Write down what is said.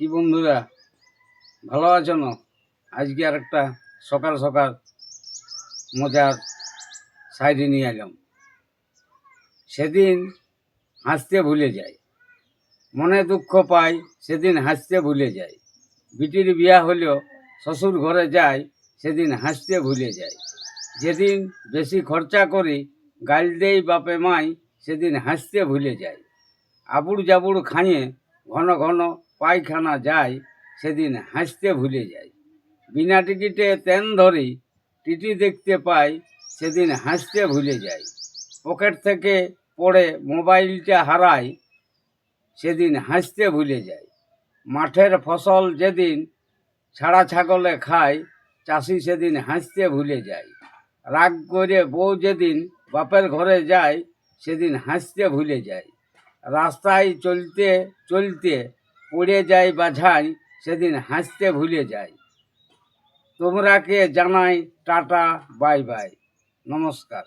কি বন্ধুরা? ভালো আছো না? আজকে আর একটা সকাল সকাল মজার সাইডে নিয়ে এলাম। সেদিন হাসতে ভুলে যায় মনে দুঃখ পাই, সেদিন হাসতে ভুলে যায় বিটির বিয়া হলেও শ্বশুর ঘরে যায় সেদিন হাসতে ভুলে যায় যেদিন বেশি খরচা করি, গাল দেই বাপে মাই, সেদিন হাসতে ভুলে যায় আবুড় জাবুড় খাইয়ে ঘন ঘন পায়খানা যায়, সেদিন হাসতে ভুলে যায়। বিনা টিকিটে তেন ধরি টিটি দেখতে পাই সেদিন হাসতে ভুলে যায়। পকেট থেকে পড়ে মোবাইলটা হারায়, সেদিন হাসতে ভুলে যায়। মাঠের ফসল যেদিন ছাড়া ছাগলে খায়, চাষি সেদিন হাসতে ভুলে যায়। রাগ করে বউ যেদিন বাপের ঘরে যায়, সেদিন হাসতে ভুলে যায়। রাস্তায় চলতে চলতে পড়ে যায় বাঝাই সেদিন হাসতে ভুলে যায়। তোমরাকে জানাই টাটা বাই বাই। নমস্কার।